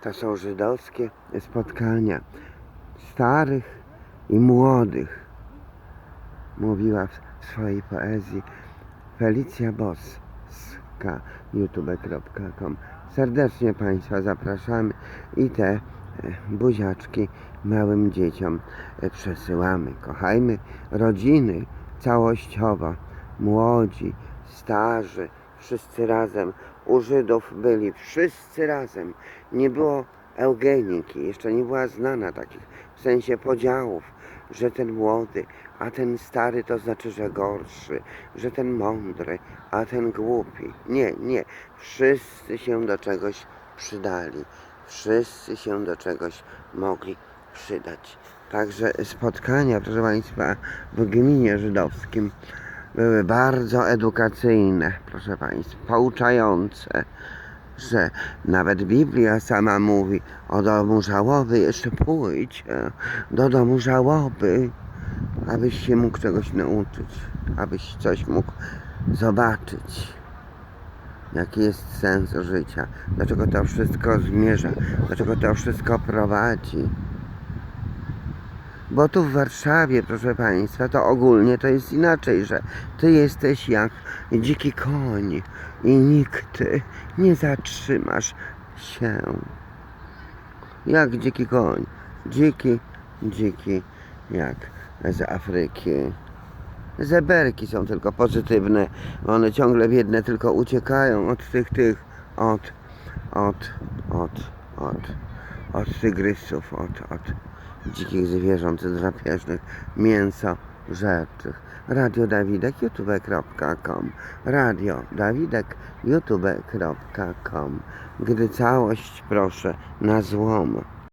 To są żydowskie spotkania starych i młodych. Mówiła w swojej poezji Felicja Boska, youtube.com. Serdecznie Państwa zapraszamy i te e, buziaczki małym dzieciom e, przesyłamy. Kochajmy rodziny całościowo, młodzi, starzy, wszyscy razem. U Żydów byli wszyscy razem. Nie było eugeniki, jeszcze nie była znana takich w sensie podziałów, że ten młody, a ten stary to znaczy, że gorszy, że ten mądry, a ten głupi. Nie, nie. Wszyscy się do czegoś przydali. Wszyscy się do czegoś mogli przydać. Także spotkania, proszę Państwa, w gminie żydowskim były bardzo edukacyjne, proszę Państwa, pouczające, że nawet Biblia sama mówi o domu żałoby, jeszcze pójdź do domu żałoby, abyś się mógł czegoś nauczyć, abyś coś mógł zobaczyć. Jaki jest sens życia? Dlaczego to wszystko zmierza? Dlaczego to wszystko prowadzi? Bo tu w Warszawie, proszę Państwa, to ogólnie to jest inaczej, że Ty jesteś jak dziki koń i nikt nie zatrzymasz się. Jak dziki koń. Dziki, dziki, jak z Afryki. Zeberki są tylko pozytywne. One ciągle biedne tylko uciekają od tych, tych, od, od, od, od, od tygrysów, od, od dzikich zwierząt drapieżnych, mięso rzeczy. Radio Dawidek, youtube.com Radio Dawidek, youtube.com Gdy całość proszę na złom